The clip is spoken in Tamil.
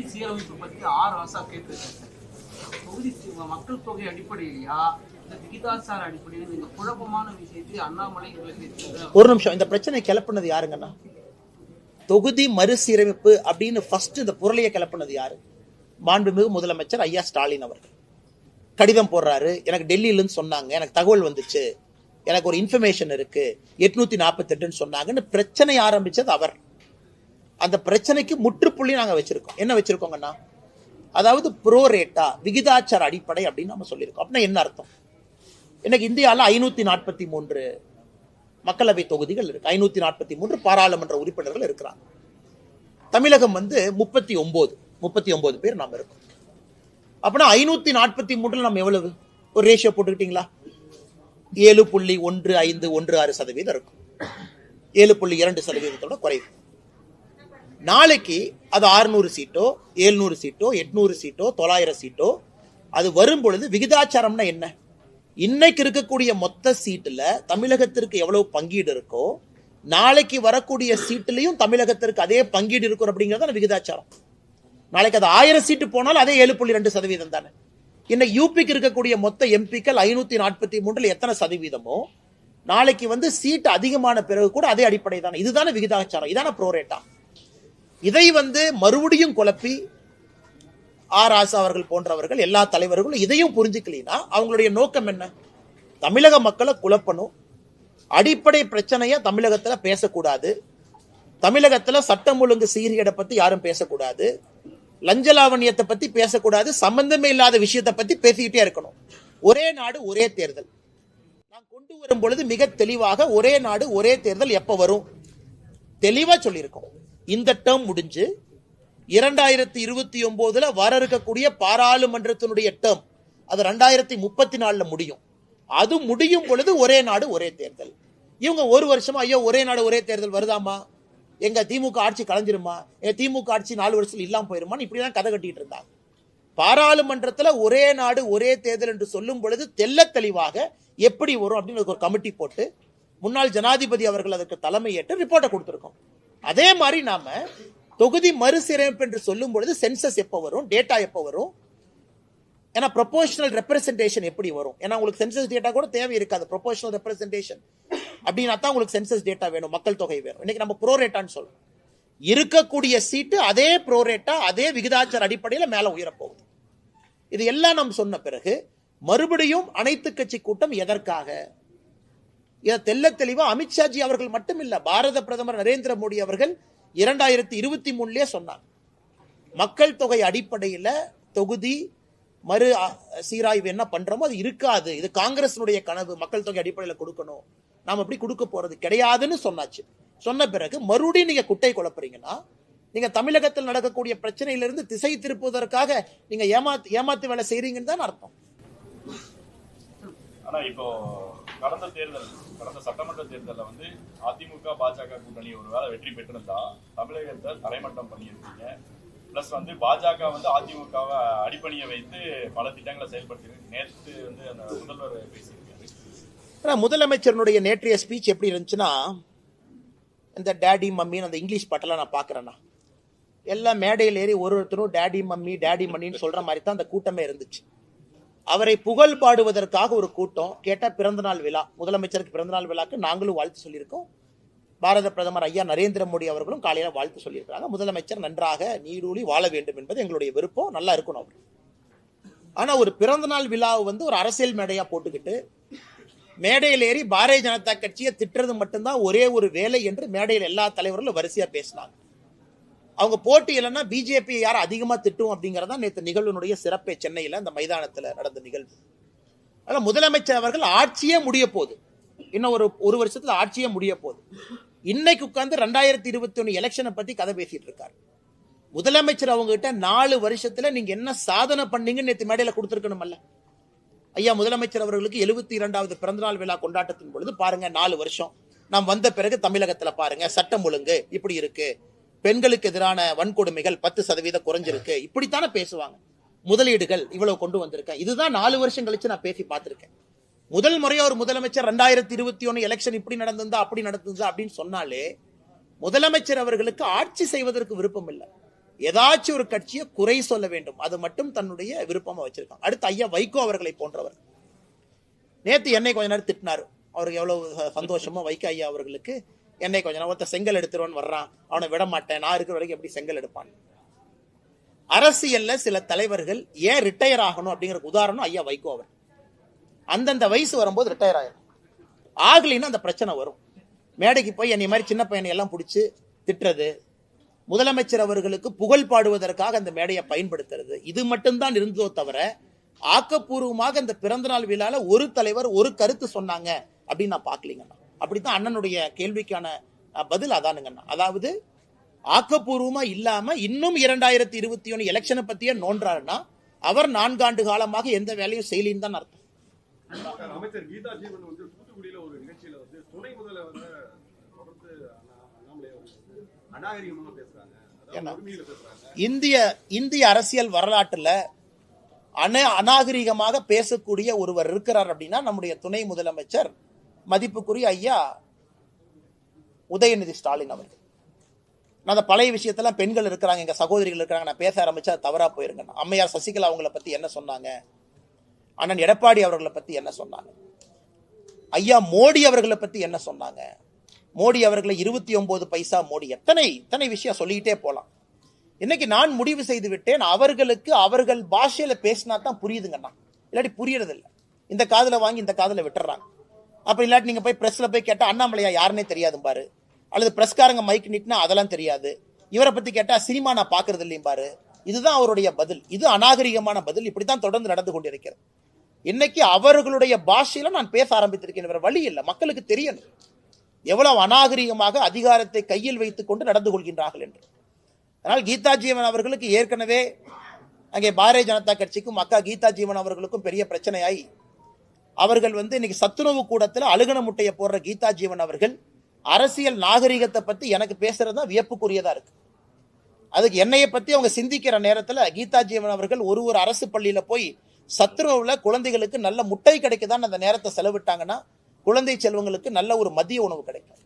தொகுதி சீரமைப்பு பத்தி ஆறு வருஷம் கேட்டிருக்கேன் தொகுதி மக்கள் தொகை அடிப்படையிலையா? அடிப்படையில் இந்த குழப்பமான விஷயத்தை அண்ணாமலை ஒரு நிமிஷம் இந்த பிரச்சனை கிளப்புனது யாருங்கண்ணா? தொகுதி மறுசீரமைப்பு அப்படின்னு ஃபர்ஸ்ட் இந்த பொருளையை கிளப்புனது யாரு? மாண்புமிகு முதலமைச்சர் ஐயா ஸ்டாலின் அவர்கள். கடிதம் போடுறாரு. எனக்கு டெல்லியிலேருந்து சொன்னாங்க. எனக்கு தகவல் வந்துச்சு. எனக்கு ஒரு இன்ஃபர்மேஷன் இருக்கு. எட்நூத்தி நாற்பத்தெட்டுன்னு சொன்னாங்கன்னு பிரச்சனை ஆரம்பிச்சது அவர். அந்த பிரச்சனைக்கு முற்றுப்புள்ளி நாங்கள் வச்சிருக்கோம். என்ன வச்சிருக்கோங்கண்ணா அதாவது ப்ரோ ரேட்டா விகிதாச்சார அடிப்படை அப்படின்னு நம்ம சொல்லியிருக்கோம். அப்படின்னா என்ன அர்த்தம்? இன்னைக்கு இந்தியாவில் ஐநூற்றி நாற்பத்தி மூன்று மக்களவை தொகுதிகள் இருக்கு. ஐநூற்றி நாற்பத்தி மூன்று பாராளுமன்ற உறுப்பினர்கள் இருக்கிறாங்க. தமிழகம் வந்து முப்பத்தி ஒம்பது முப்பத்தி ஒம்பது பேர் நாம் இருக்கோம். அப்படின்னா ஐநூற்றி நாற்பத்தி மூன்றில் நம்ம எவ்வளவு? ஒரு ரேஷியோ போட்டுக்கிட்டீங்களா? ஏழு புள்ளி ஒன்று ஐந்து ஒன்று ஆறு சதவீதம் இருக்கும். ஏழு புள்ளி இரண்டு சதவீதத்தோட குறைவு. நாளைக்கு அது ஆறுநூறு சீட்டோ ஏழ்நூறு சீட்டோ எட்நூறு சீட்டோ தொள்ளாயிரம் சீட்டோ அது வரும் பொழுது விகிதாச்சாரம்னா என்ன? இன்னைக்கு இருக்கக்கூடிய மொத்த சீட்டில் தமிழகத்திற்கு எவ்வளவு பங்கீடு இருக்கோ நாளைக்கு வரக்கூடிய சீட்டுலையும் தமிழகத்திற்கு அதே பங்கீடு இருக்கும் அப்படிங்கிறது தான் விகிதாச்சாரம். நாளைக்கு அது ஆயிரம் சீட்டு போனாலும் அதே ஏழு புள்ளி ரெண்டு சதவீதம் தானே. இன்னைக்கு யூபிக்கு இருக்கக்கூடிய மொத்த எம்பிக்கள் ஐநூத்தி நாற்பத்தி மூன்றுல எத்தனை சதவீதமோ நாளைக்கு வந்து சீட்டு அதிகமான பிறகு கூட அதே அடிப்படை தானே இதுதானே விகிதாச்சாரம். இதான ப்ரோரேட்டா இதை வந்து மறுபடியும் குழப்பி ஆர் ஆசா அவர்கள் போன்றவர்கள் எல்லா தலைவர்களும் இதையும் புரிஞ்சுக்கலனா அவங்களுடைய நோக்கம் என்ன? தமிழக மக்களை குழப்பணும். அடிப்படை பிரச்சனையை தமிழகத்தில் பேசக்கூடாது. தமிழகத்தில் சட்டம் ஒழுங்கு சீரியடை பற்றி யாரும் பேசக்கூடாது. லஞ்ச பற்றி பேசக்கூடாது. சம்பந்தமே இல்லாத விஷயத்தை பற்றி பேசிக்கிட்டே இருக்கணும். ஒரே நாடு ஒரே தேர்தல். நான் கொண்டு வரும் பொழுது மிக தெளிவாக ஒரே நாடு ஒரே தேர்தல் எப்போ வரும்? தெளிவாக சொல்லியிருக்கோம். இந்த டேர்ம் முடிஞ்சு இரண்டாயிரத்தி இருபத்தி ஒன்பதுல வர இருக்கக்கூடிய பாராளுமன்றத்தினுடைய டேர்ம் அது ரெண்டாயிரத்தி முப்பத்தி நாலுல முடியும். அது முடியும் பொழுது ஒரே நாடு ஒரே தேர்தல். இவங்க ஒரு வருஷமா ஐயோ ஒரே நாடு ஒரே தேர்தல் வருதாமா எங்க திமுக ஆட்சி கலைஞ்சிருமா? எங்க திமுக ஆட்சி நாலு வருஷத்துல இல்லாம போயிருமான்னு இப்படிதான் கதை கட்டிட்டு இருந்தாங்க. பாராளுமன்றத்துல ஒரே நாடு ஒரே தேர்தல் என்று சொல்லும் பொழுது தெல்ல தெளிவாக எப்படி வரும் அப்படின்னு ஒரு கமிட்டி போட்டு முன்னாள் ஜனாதிபதி அவர்கள் அதற்கு தலைமை ஏற்று ரிப்போர்ட்டை கொடுத்துருக்கோம். அதே மாதிரி நாம தொகுதி மறுசீரமைப்பு என்று சொல்லும் பொழுது சென்சஸ் எப்போ வரும் டேட்டா எப்போ வரும்? ஏன்னா ப்ரொபோஷனல் ரெப்ரசன்டேஷன் எப்படி வரும்? ஏன்னா உங்களுக்கு சென்சஸ் டேட்டா கூட தேவை இருக்காது ப்ரொபோஷனல் ரெப்ரசன்டேஷன் அப்படின்னா தான் உங்களுக்கு சென்சஸ் டேட்டா வேணும் மக்கள் தொகை வேணும். இன்னைக்கு நம்ம ப்ரோரேட்டான்னு சொல்லணும் சொல்றோம். இருக்கக்கூடிய சீட்டு அதே ப்ரோரேட்டா அதே விகிதாச்சார அடிப்படையில் மேலே உயரப்போகுது. இது எல்லாம் நாம் சொன்ன பிறகு மறுபடியும் அனைத்து கட்சி கூட்டம் எதற்காக? இதை தெல்ல தெளிவா அமித்ஷாஜி அவர்கள் மட்டும் இல்ல பாரத பிரதமர் நரேந்திர மோடி அவர்கள் இரண்டாயிரத்தி இருபத்தி மூணுலயே சொன்னாங்க. மக்கள் தொகை அடிப்படையில தொகுதி மறு அ- சீராய்வு என்ன பண்றோமோ அது இருக்காது. இது காங்கிரஸினுடைய கனவு மக்கள் தொகை அடிப்படையில் கொடுக்கணும். நாம அப்படி கொடுக்க போறது? கிடையாதுன்னு சொன்னாச்சு. சொன்ன பிறகு மறுபடியும் நீங்க குட்டை குழப்புறீங்கன்னா நீங்க தமிழகத்தில் நடக்கக்கூடிய பிரச்சனையிலிருந்து திசை திருப்புவதற்காக நீங்க ஏமாத்து ஏமாத்து வேலை செய்றீங்கன்னு தான் அர்த்தம். ஆனா இப்போ கடந்த தேர்தல் கடந்த சட்டமன்ற தேர்தலில் வந்து அதிமுக பாஜக கூட்டணி ஒருவேளை வெற்றி பெற்றிருந்தா தமிழகத்தை தரைமட்டம் பண்ணியிருக்கீங்க பிளஸ் வந்து பாஜக வந்து அதிமுகவை அடிப்பணியை வைத்து பல திட்டங்களை செயல்படுத்தியிருக்கு. நேற்று வந்து அந்த முதல்வர் பேசியிருக்காரு. ஆனால் முதலமைச்சருடைய நேற்றைய ஸ்பீச் எப்படி இருந்துச்சுன்னா இந்த டேடி மம்மின்னு அந்த இங்கிலீஷ் பாட்டெல்லாம் நான் பார்க்குறேண்ணா எல்லாம் மேடையில் ஏறி ஒரு ஒருத்தரும் டேடி மம்மி டேடி மம்மின்னு சொல்கிற மாதிரி தான் அந்த கூட்டமே இருந்துச்சு. அவரை புகழ் பாடுவதற்காக ஒரு கூட்டம் கேட்டால் பிறந்தநாள் விழா முதலமைச்சருக்கு பிறந்தநாள் விழாக்கு நாங்களும் வாழ்த்து சொல்லியிருக்கோம். பாரத பிரதமர் ஐயா நரேந்திர மோடி அவர்களும் காலையில் வாழ்த்து சொல்லியிருக்காங்க முதலமைச்சர் நன்றாக நீடூழி வாழ வேண்டும் என்பது எங்களுடைய விருப்பம். நல்லா இருக்கணும் அவர். ஆனால் ஒரு பிறந்தநாள் விழாவை வந்து ஒரு அரசியல் மேடையாக போட்டுக்கிட்டு மேடையில் ஏறி பாரதிய ஜனதா கட்சியை திட்டுறது மட்டும்தான் ஒரே ஒரு வேலை என்று மேடையில் எல்லா தலைவர்களும் வரிசையாக பேசினாங்க. அவங்க போட்டி இல்லைன்னா பிஜேபி யார் அதிகமாக திட்டும் அப்படிங்கிறதா நேற்று நிகழ்வினுடைய சிறப்பே. சென்னையில் அந்த மைதானத்தில் நடந்த நிகழ்வு. அதனால் முதலமைச்சர் அவர்கள் ஆட்சியே முடிய போகுது. இன்னும் ஒரு ஒரு வருஷத்தில் ஆட்சியே முடிய போகுது. இன்னைக்கு உட்கார்ந்து ரெண்டாயிரத்தி இருபத்தி ஒன்று எலெக்ஷனை பற்றி கதை பேசிட்டு இருக்காரு. முதலமைச்சர் அவங்ககிட்ட நாலு வருஷத்துல நீங்கள் என்ன சாதனை பண்ணீங்கன்னு நேற்று மேடையில் கொடுத்துருக்கணுமல்ல ஐயா முதலமைச்சர் அவர்களுக்கு எழுபத்தி இரண்டாவது பிறந்தநாள் விழா கொண்டாட்டத்தின் பொழுது பாருங்க நாலு வருஷம். நாம் வந்த பிறகு தமிழகத்தில் பாருங்க சட்டம் ஒழுங்கு இப்படி இருக்கு. பெண்களுக்கு எதிரான வன்கொடுமைகள் பத்து சதவீதம் குறைஞ்சிருக்கு. இப்படித்தானே பேசுவாங்க. முதலீடுகள் இவ்வளவு கொண்டு வந்திருக்கேன் இதுதான் நாலு வருஷம் கழிச்சு நான் பேசி பார்த்திருக்கேன். முதல் முறையா ஒரு முதலமைச்சர் ரெண்டாயிரத்தி இருபத்தி ஒன்னு எலெக்ஷன் இப்படி நடந்திருந்தா அப்படி நடந்திருந்தா அப்படின்னு சொன்னாலே முதலமைச்சர் அவர்களுக்கு ஆட்சி செய்வதற்கு விருப்பம் இல்லை ஏதாச்சும் ஒரு கட்சியை குறை சொல்ல வேண்டும். அது மட்டும் தன்னுடைய விருப்பமா வச்சிருக்காங்க. அடுத்து ஐயா வைகோ அவர்களை போன்றவர். நேத்து என்னை கொஞ்ச நேரம் திட்டினார். அவருக்கு எவ்வளவு சந்தோஷமா சந்தோஷமோ வைகோ ஐயா அவர்களுக்கு என்னை கொஞ்ச நேரம் ஒருத்தன் செங்கல் எடுத்துருவோன்னு வர்றான். அவனை விட மாட்டேன் நான் இருக்கிற வரைக்கும் எப்படி செங்கல் எடுப்பான்? அரசியல்ல சில தலைவர்கள் ஏன் ரிட்டையர் ஆகணும் அப்படிங்கிற உதாரணம் ஐயா வைகோ அவர். அந்தந்த வயசு வரும்போது ரிட்டையர் ஆயிரும். ஆகலைன்னா அந்த பிரச்சனை வரும். மேடைக்கு போய் என்னை மாதிரி சின்ன பையனை எல்லாம் பிடிச்சி திட்டுறது முதலமைச்சர் அவர்களுக்கு புகழ் பாடுவதற்காக அந்த மேடையை பயன்படுத்துறது இது மட்டும்தான் இருந்ததோ தவிர ஆக்கப்பூர்வமாக அந்த பிறந்தநாள் விழால ஒரு தலைவர் ஒரு கருத்து சொன்னாங்க அப்படின்னு நான் பார்க்கலீங்கண்ணா. அப்படித்தான் அண்ணனுடைய கேள்விக்கான பதில் அதானுங்கண்ணா அதாவது ஆக்கப்பூர்வமா இல்லாம இன்னும் இரண்டாயிரத்தி இருபத்தி ஒன்னு எலெக்ஷனை பத்தியே நோன்றாருன்னா அவர் நான்காண்டு காலமாக எந்த வேலையும் செய்யலின்னு தான் அர்த்தம். அமைச்சர் கீதா ஜீவன் வந்து தூத்துக்குடியில ஒரு நிகழ்ச்சியில வந்து துணை முதல்வர் தொடர்ந்து அண்ணா- அண்ணாமலை அவர்கள் வந்து அநாகரிகமாக பேசுறாங்க. என்ன? அதாவது உரிமையில பேசுறாங்க. இந்திய இந்திய அரசியல் வரலாற்றுல அன அநாகரிகமாக பேசக்கூடிய ஒருவர் இருக்கிறார் அப்படின்னா நம்முடைய துணை முதலமைச்சர் மதிப்புக்குரிய ஐயா உதயநிதி ஸ்டாலின் அவர்கள். நான் அந்த பழைய விஷயத்தெல்லாம் பெண்கள் இருக்கிறாங்க எங்க சகோதரிகள் இருக்கிறாங்க நான் பேச ஆரம்பிச்சா அது தவறா போயிருங்க அம்மையார் சசிகலா அவங்கள பத்தி என்ன சொன்னாங்க? அண்ணன் எடப்பாடி அவர்களை பத்தி என்ன சொன்னாங்க? ஐயா மோடி அவர்களை பத்தி என்ன சொன்னாங்க? மோடி அவர்களை இருபத்தி ஒன்பது பைசா மோடி எத்தனை இத்தனை விஷயம் சொல்லிக்கிட்டே போலாம். இன்னைக்கு நான் முடிவு செய்து விட்டேன் அவர்களுக்கு அவர்கள் பாஷையில பேசினா தான் புரியுதுங்கண்ணா. இல்லாட்டி புரியறதில்லை. இந்த காதில் வாங்கி இந்த காதில் விட்டுறாங்க. அப்படி இல்லாட்டி நீங்க போய் பிரஸ்ல போய் கேட்டா அண்ணாமலையா யாருன்னே தெரியாதும் பாரு. அல்லது பிரஸ்காரங்க மைக் நிட்டுனா அதெல்லாம் தெரியாது. இவரை பத்தி கேட்டா சினிமா நான் பாக்குறது இல்லையும் பாரு. இதுதான் அவருடைய பதில். இது அநாகரிகமான பதில். இப்படித்தான் தொடர்ந்து நடந்து கொண்டிருக்கிறது. இன்னைக்கு அவர்களுடைய பாஷையில நான் பேச ஆரம்பித்திருக்கேன் வேற வழி இல்லை. மக்களுக்கு தெரியணும். எவ்வளவு அநாகரிகமாக அதிகாரத்தை கையில் வைத்துக் கொண்டு நடந்து கொள்கின்றார்கள் என்று. அதனால் கீதா ஜீவன் அவர்களுக்கு ஏற்கனவே அங்கே பாரதிய ஜனதா கட்சிக்கும் அக்கா கீதா ஜீவன் அவர்களுக்கும் பெரிய பிரச்சனையாய் அவர்கள் வந்து இன்னைக்கு சத்துணவு கூடத்தில் அழுகன முட்டையை போடுற கீதா ஜீவன் அவர்கள் அரசியல் நாகரிகத்தை பற்றி எனக்கு பேசுறது தான் வியப்புக்குரியதாக இருக்கு. அதுக்கு என்னைய பற்றி அவங்க சிந்திக்கிற நேரத்தில் கீதா ஜீவன் அவர்கள் ஒரு ஒரு அரசு பள்ளியில் போய் சத்துணவுல குழந்தைகளுக்கு நல்ல முட்டை கிடைக்குதான்னு அந்த நேரத்தை செலவிட்டாங்கன்னா குழந்தை செல்வங்களுக்கு நல்ல ஒரு மதிய உணவு கிடைக்கும்.